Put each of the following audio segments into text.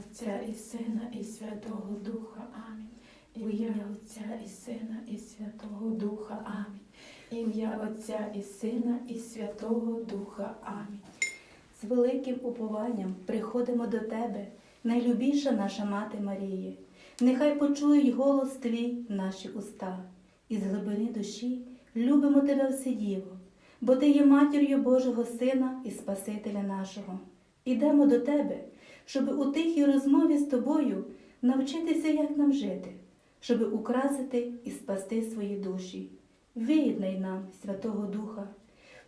Отця і Сина, і Святого Духа. Амінь. Ім'я Отця і Сина, і Святого Духа. Амінь. Ім'я Отця і Сина, і Святого Духа. Амінь. З великим упованням приходимо до Тебе, найлюбіша наша Мати Марії. Нехай почують голос Твій наші уста, і з глибини душі любимо Тебе Вседіво, бо Ти є матір'ю Божого Сина і Спасителя нашого. Ідемо до Тебе, щоб у тихій розмові з Тобою навчитися, як нам жити, щоб украсити і спасти свої душі. Виєднай нам Святого Духа,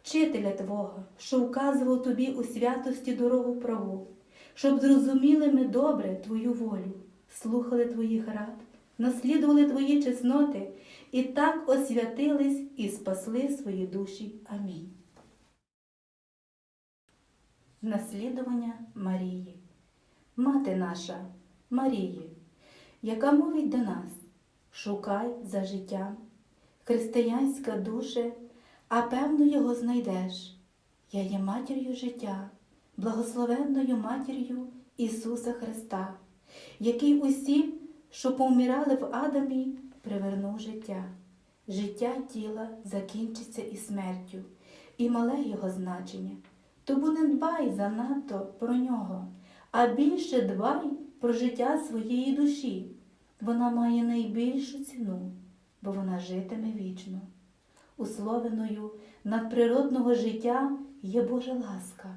вчителя Твого, що вказував тобі у святості дорогу праву, щоб зрозуміли ми добре Твою волю, слухали Твоїх рад, наслідували Твої чесноти і так освятились і спасли свої душі. Амінь. Наслідування Марії. Мати наша, Марії, яка мовить до нас, шукай за життям, християнська душе, а певно його знайдеш. Я є матір'ю життя, благословенною матір'ю Ісуса Христа, який усім, що повмирали в Адамі, привернув життя. Життя тіла закінчиться і смертю, і мале його значення. Тому не дбай занадто про нього, а більше дбай про життя своєї душі. Вона має найбільшу ціну, бо вона житиме вічно. Условиною надприродного життя є Божа ласка.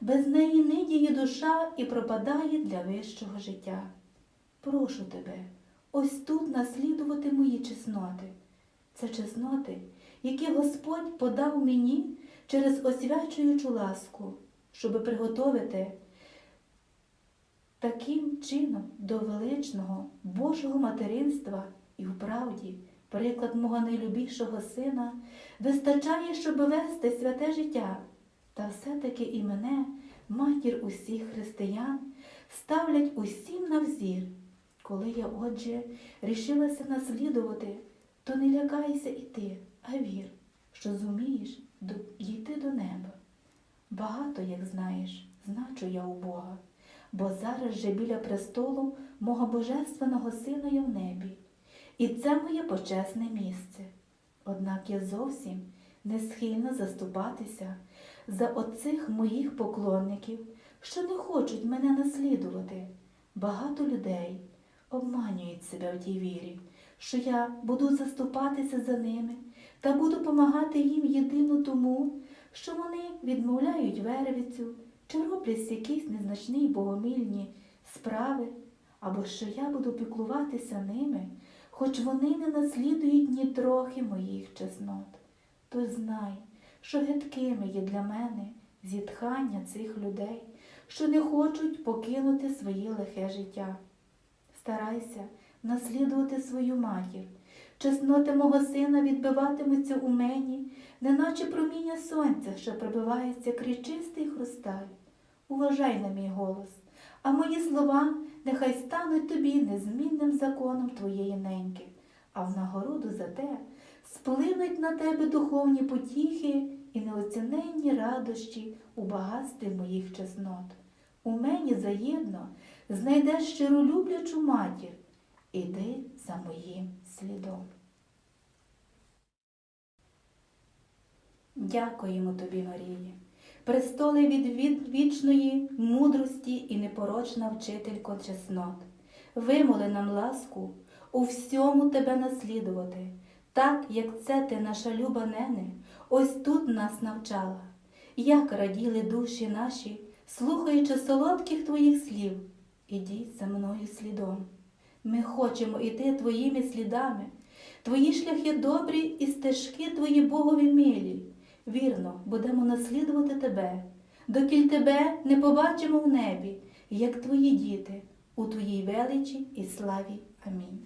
Без неї нидіє душа і пропадає для вищого життя. Прошу тебе, ось тут наслідувати мої чесноти. Це чесноти, які Господь подав мені через освячуючу ласку, щоб приготовити таким чином до величного Божого материнства і вправді приклад мого найлюбішого сина вистачає, щоб вести святе життя. Та все-таки і мене, матір усіх християн, ставлять усім на взір. Коли я, отже, рішилася наслідувати, то не лякайся і ти, а вір, що зумієш дійти до неба. Багато, як знаєш, значу я у Бога, бо зараз же біля престолу мого божественного сина я в небі, і це моє почесне місце. Однак я зовсім не схильна заступатися за оцих моїх поклонників, що не хочуть мене наслідувати. Багато людей обманюють себе в тій вірі, що я буду заступатися за ними та буду помагати їм єдино тому, що вони відмовляють вервицю чи роблять якісь незначні богомільні справи, або що я буду піклуватися ними, хоч вони не наслідують ні трохи моїх чеснот. То знай, що гидкими є для мене зітхання цих людей, що не хочуть покинути своє лихе життя. Старайся наслідувати свою матір. Чесноти мого сина відбиватимуться у мені, неначе проміння сонця, що пробивається крізь чистий хрусталь. Уважай на мій голос, а мої слова нехай стануть тобі незмінним законом твоєї неньки, а в нагороду за те сплинуть на тебе духовні потіхи і неоціненні радощі у багатстві моїх чеснот. У мені заєдно знайдеш щиролюблячу матір, іди за моїм слідом. Дякуємо тобі, Марії, престоли від, від вічної мудрості і непорочна вчителько чеснот. Вимоли нам ласку у всьому тебе наслідувати, так, як це ти, наша люба нене, ось тут нас навчала, як раділи душі наші, слухаючи солодких твоїх слів, ідіть за мною слідом. Ми хочемо іти твоїми слідами, твої шляхи добрі і стежки твої Богові милі. Вірно, будемо наслідувати тебе, докіль тебе не побачимо в небі, як твої діти, у твоїй величі і славі. Амінь.